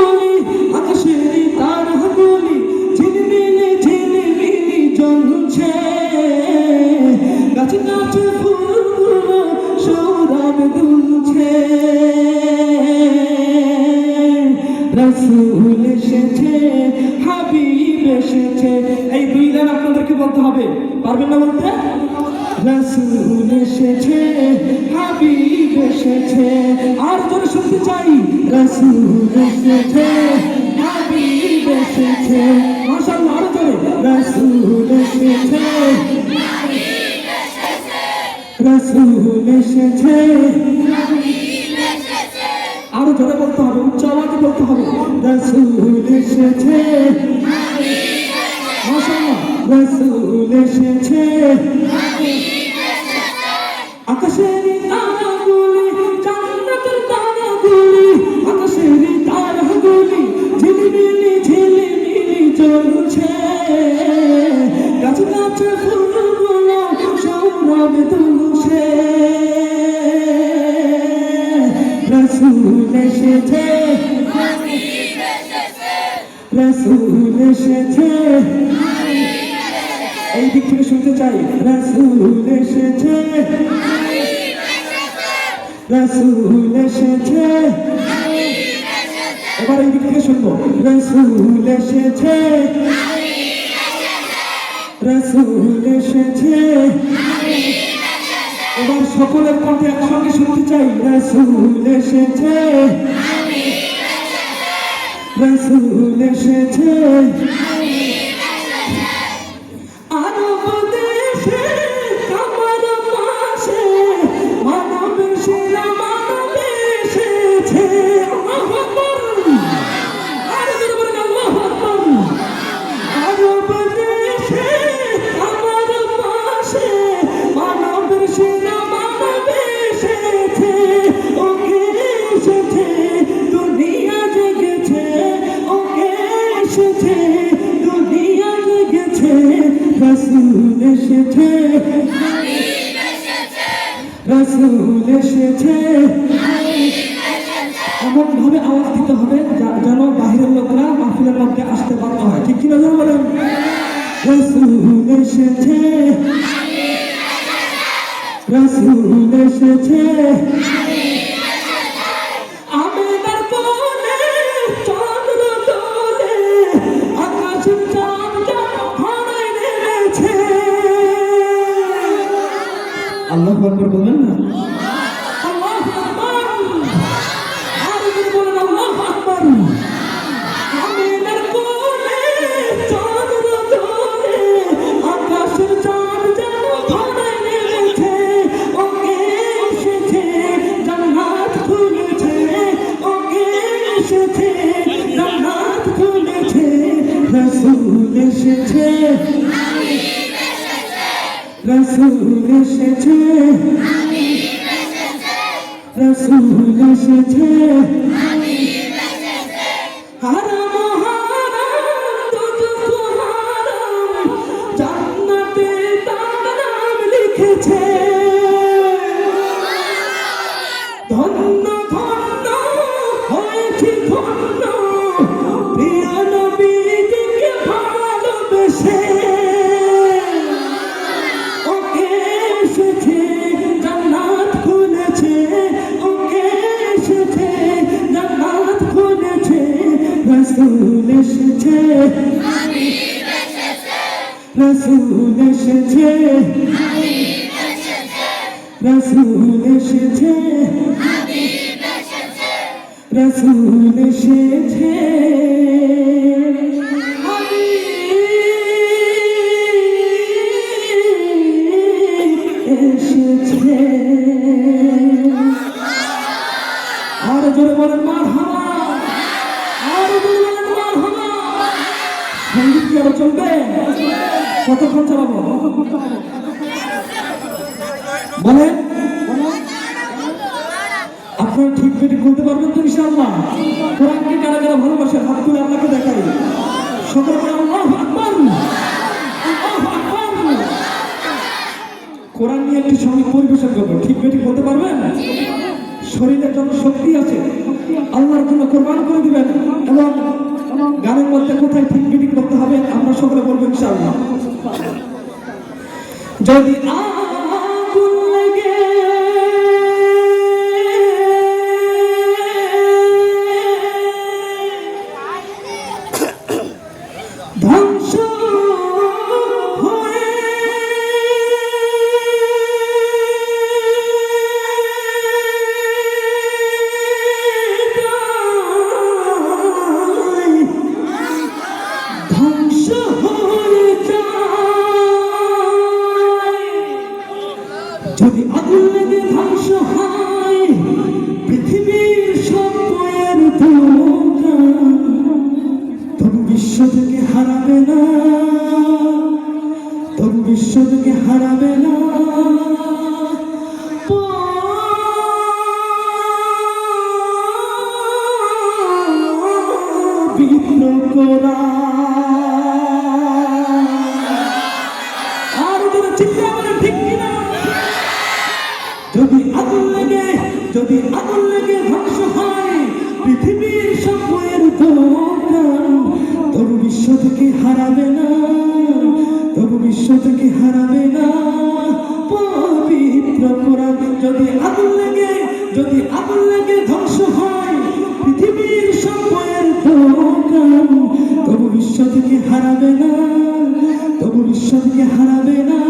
গুলি আকাশের তারা গুলি ঝিলমিলি ঝিলমিলি জ্বলছে। এই দুই লাইন আপনাদেরকে বলতে হবে, পারবেন না বলতে? রসুল এসেছে, হাবিব এসেছে। আর জোরে শুনতে চাই রসুল এসেছে, হাবিব এসেছে। মাশাআল্লাহ, আরও জোরে। রসুল এসেছে রসুল এসেছে, আরও জোরে বলতে হবে, উচ্চ আওয়াজে বলতে হবে। রসুল এসেছে, মাশাআল্লাহ রসুল এসেছে আকাশের রসুল এসেছে। এবার এই দিক থেকে শুনব। রসুল এসেছে। রসুল এসেছে। এবার সকলের কণ্ঠে একসঙ্গে শুনতে চাই। রসুল এসেছে। রসুল এসেছে। রসুল এসেছে। এমন ভাবে আওয়াজ দিতে হবে যেন বাহিরের লোকরা মাহফিলের মধ্যে আসতে বাধ্য হয়। ঠিক কিনা ধরে বলেন? রসুল এসেছে। রসুল এসেছে। আল্লাহ বলবেন না? রসুল এসেছে। রসুল এসেছে। কতক্ষণ চালাবো বলেন আপনারা ঠিক করে খুলতে পারবেন তো ইনশাআল্লাহ। কোরআনকে কারা কারা ভালোবাসে হাত তুলে আপনাকে দেখাই। সকল কোরআন নিয়ে একটি সঙ্গে পরিবেশন করব ঠিক করে করতে পারবেন? শরীরের যত শক্তি আছে। আল্লাহর জন্য কোরবান করে দিবেন। এবং গানের মধ্যে কোথায় ঠিক ইনশাল্লাহ যদি না বিশ্ব থেকে হারাবে না। তোর বিশ্ব থেকে হারাবে না। তবু বিশ্বকে হারাবে না তবু বিশ্বকে হারাবে না।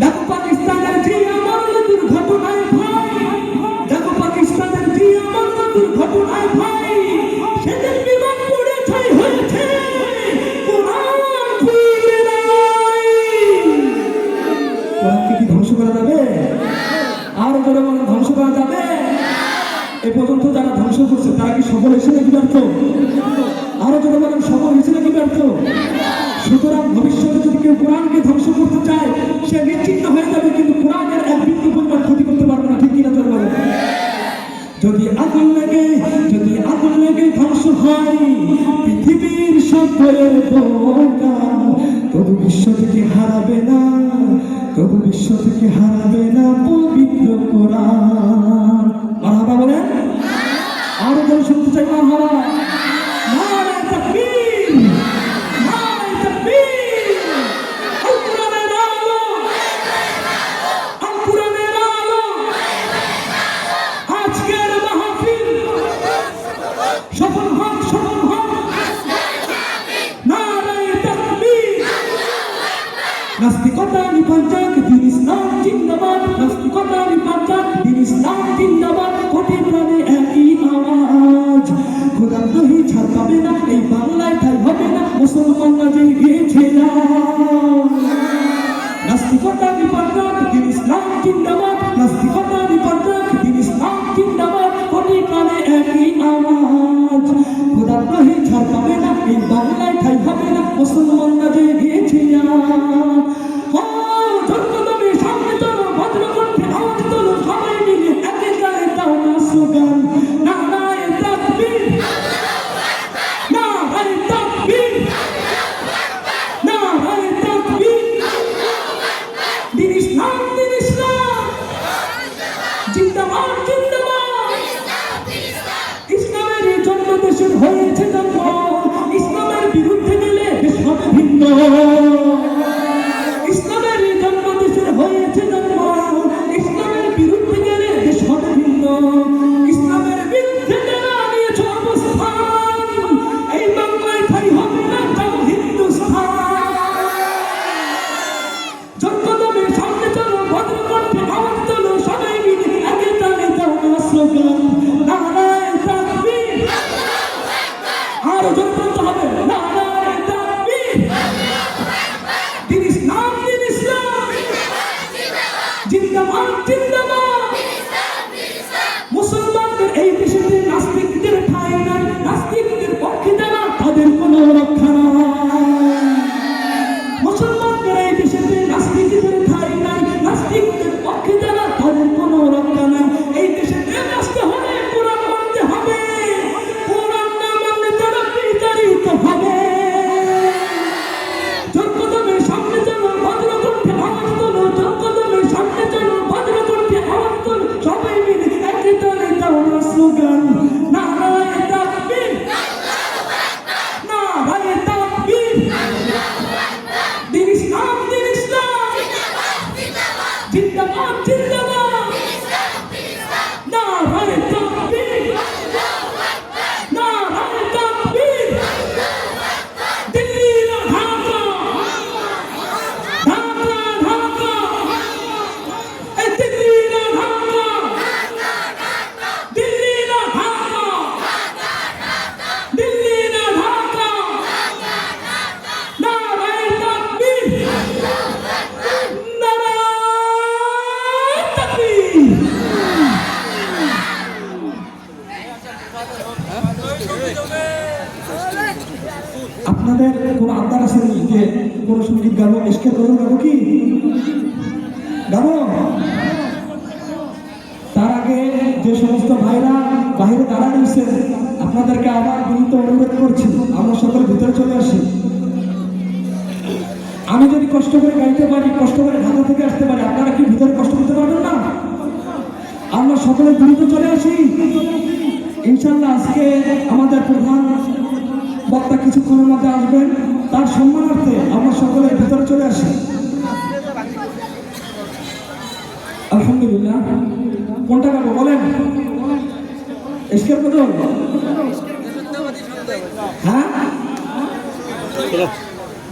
দেখো পাকিস্তানের কি এমন দুর্ঘটনায় ভাই দেখো পাকিস্তানের কি এমন দুর্ঘটনায় ভাই ধ্বংস করা যাবে? আর করে ধ্বংস করা যাবে? এ পর্যন্ত যারা ধ্বংস করছে, তারা কি সকলে এসে নাকি ঈশ্বরের দোকান তবু বিশ্ব থেকে হারাবে না, তবু বিশ্ব থেকে হারাবে না পবিত্র কোরআন। মারহাবা বলেন? আরও যেন শুনতে চাই মারহাবা to the point. ভাইরা বাইরে দাঁড়া নিয়েছেন আপনাদেরকে আবার বিনীত অনুরোধ করছি, আমরা সকলে ভিতরে চলে আসি। আমি যদি কষ্ট করে গাইতে পারি, কষ্ট করে ঢাকা থেকে আসতে পারি, আপনারা কি ভিতরে কষ্ট করতে পারবেন না? আমরা সকলে দ্রুত চলে আসি। ইনশাল্লাহ আজকে আমাদের প্রধান বক্তা কিছুক্ষণের মধ্যে আসবেন। তার সম্মানার্থে আমরা সকলে ভিতরে চলে আসি। আলহামদুলিল্লাহ। কোনটা গাবো? বলেন। এসকের বদল হ্যাঁ?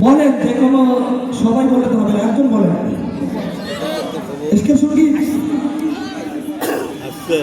বলেন যে কোনো সবাই বলতে হবে না, একজন বলেন। এসকের সংগীত আচ্ছা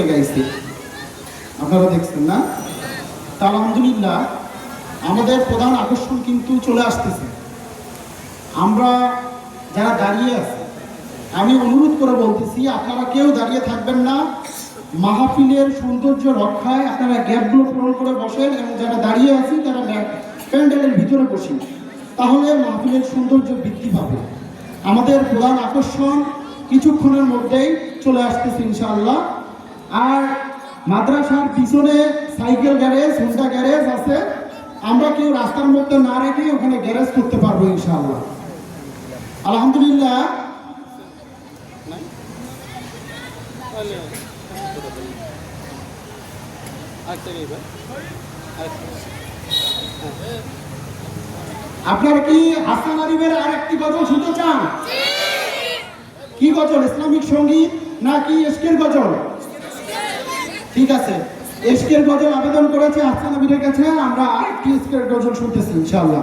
করে গাইছে আপনারা দেখছেন না? তা আলহামদুলিল্লাহ, আমাদের প্রধান আকর্ষণ কিন্তু চলে আসতেছে। আমরা যারা দাঁড়িয়ে আছি, আমি অনুরোধ করে বলতেছি, আপনারা কেউ দাঁড়িয়ে থাকবেন না। মাহফিলের সৌন্দর্য রক্ষায় আপনারা গ্যাপগুলো পূরণ করে বসেন এবং যারা দাঁড়িয়ে আছি, তারা প্যান্ডেলের ভিতরে বসি তাহলে মাহফিলের সৌন্দর্য বৃদ্ধি পাবে। আমাদের প্রধান আকর্ষণ কিছুক্ষণের মধ্যেই চলে আসতেছে, ইনশাআল্লাহ। আর মাদ্রাসার পিছনে সাইকেল গ্যারেজ হুন্ডা গ্যারেজ আছে। আমরা কেউ রাস্তার মধ্যে না রেখে ওখানে গ্যারেজ করতে পারব ইনশাআল্লাহ। আলহামদুলিল্লাহ। আপনারা কি হাসান আরিফের আর একটি গজল শুনতে চান? কি গজল? ইসলামিক সংগীত নাকি এসকের গজল? ঠিক আছে। এসকের গজল আবেদন করেছে হাসান আবিরের কাছে, আমরা আরেকটি এসকের গজল শুনতেছি, ইনশাআল্লাহ।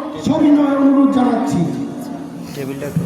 সবিনয় অনুরোধ জানাচ্ছি। টেবিলটা একটু